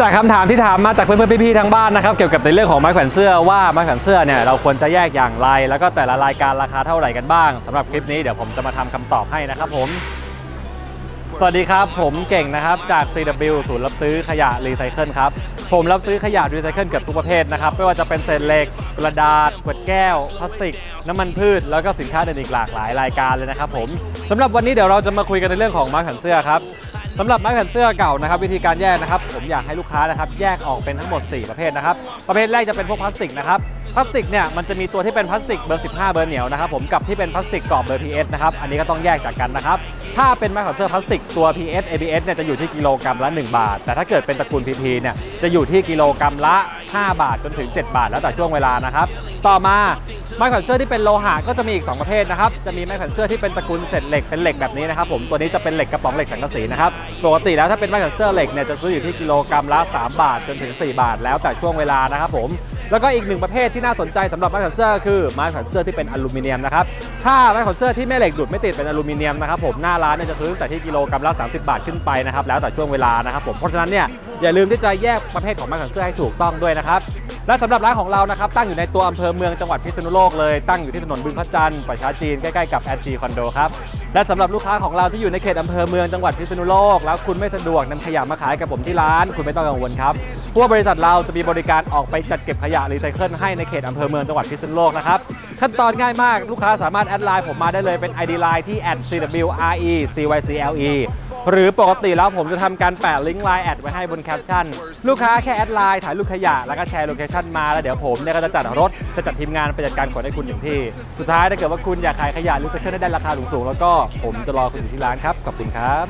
จากคำถามที่ถามมาจากเพื่อนๆพี่ๆทางบ้านนะครับเกี่ยวกับในเรื่องของไม้แขวนเสื้อว่าไม้แขวนเสื้อเนี่ยเราควรจะแยกอย่างไร แล้วก็แต่ละรายการราคาเท่าไหร่กันบ้างสำหรับคลิปนี้เดี๋ยวผมจะมาทำคำตอบให้นะครับผม สวัสดีครับผมเก่งนะครับจาก CW ศูนย์รับซื้อขยะรีไซเคิลครับผมรับซื้อขยะรีไซเคิลเกือบทุกประเภทนะครับไม่ว่าจะเป็นเศษเหล็กกระดาษขวดแก้วพลาสติก น้ำมันพืช แล้วก็สินค้าอื่นอีกหลากหลายรายการเลยนะครับผมสำหรับวันนี้เดี๋ยวเราจะมาคุยกันในเรื่องของไม้แขวนเสื้อครับ สำหรับไม้แขวนเสื้อเก่านะครับวิธีการแยกนะครับ ผมอยากให้ลูกค้านะครับแยกออกเป็นทั้งหมด 4 ประเภทนะครับ ประเภทแรกจะเป็นพวกพลาสติกนะครับพลาสติกเนี่ยมันจะมีตัวที่เป็นพลาสติกเบอร์ 15 เบอร์เหนียวนะครับผมกับที่เป็นพลาสติกกรอบเบอร์ PS นะครับอันนี้ก็ต้องแยกจากกันนะครับถ้าเป็นไม้แขวนเสื้อพลาสติกตัว PS ABS เนี่ยจะอยู่ที่กิโลกรัมละ 1 บาท แต่ถ้าเกิดเป็นตระกูล PP เนี่ยจะอยู่ที่กิโลกรัมละ 5 บาทจนถึง 7 บาท แล้วแต่ช่วงเวลานะครับ ต่อมาไม้แขวนเสื้อที่เป็นโลหะก็จะมีอีก 2 ประเภทนะครับ จะมีไม้แขวนเสื้อที่เป็นตระกูลเศษเหล็กเป็นเหล็กแบบนี้นะครับผมตัวนี้จะเป็นเหล็กกระป๋องเหล็กสังกะสีนะครับปกติแล้วถ้าเป็นไม้แขวนเสื้อเหล็กเนี่ยจะซื้ออยู่ที่กิโลกรัมละ3 บาทจนถึง 4 บาท แล้วแต่ช่วงเวลานะครับผมแล้วก็อีกหนึ่งประเภทที่น่าสนใจสำหรับไม้แขวนเสื้อคือไม้แขวนเสื้อที่เป็นอลูมิเนียมนะครับถ้าไม้แขวนเสื้อที่แม่เหล็กดูดไม่ติดเป็นอลูมิเนียมนะครับผมหน้าร้านเนี่ยจะซื้อตั้งแต่ที่กิโลกรัมละ30 บาทขึ้นไปนะครับแล้วแต่ช่วงเวลานะครับผมเพราะฉะนั้นเนี่ยอย่าลืมที่จะแยกประเภทของไม้แขวนเสื้อให้ถูกต้องด้วยนะครับ และสำหรับร้านของเรานะครับตั้งอยู่ในตัวอำเภอเมืองจังหวัดพิษณุโลกเลยตั้งอยู่ที่ถนนบึงพระจันทร์ประชาจีนใกล้ๆกับแอนจีคอนโดครับและสำหรับลูกค้าของเราที่อยู่ในเขตอำเภอเมืองจังหวัดพิษณุโลก แล้วคุณไม่สะดวกนำขยะมาขายกับผมที่ร้าน คุณไม่ต้องกังวลครับเพราะว่าบริษัทเราจะมีบริการออกไปจัดเก็บขยะรีไซเคิลให้ในเขตอำเภอเมืองจังหวัดพิษณุโลกนะครับขั้นตอนง่ายมากลูกค้าสามารถแอดไลน์ผมมาได้เลยเป็น ID Line ที่ @cwrecycle หรือปกติแล้วผมจะทำการแปะลิงก์ไลน์แอดไว้ให้บนแคปชั่น ลูกค้าแค่แอดไลน์ถ่ายรูปขยะแล้วก็แชร์โลเคชั่นมาแล้วเดี๋ยวผมเนี่ยก็จะจัดรถจะจัดทีมงานไปจัดการขนให้คุณถึงที่ สุดท้ายถ้าเกิดว่าคุณอยากขายขยะหรือเซ็นให้ได้ราคาสูงๆแล้วก็ผมจะรอคุณอยู่ที่ร้านครับขอบคุณครับ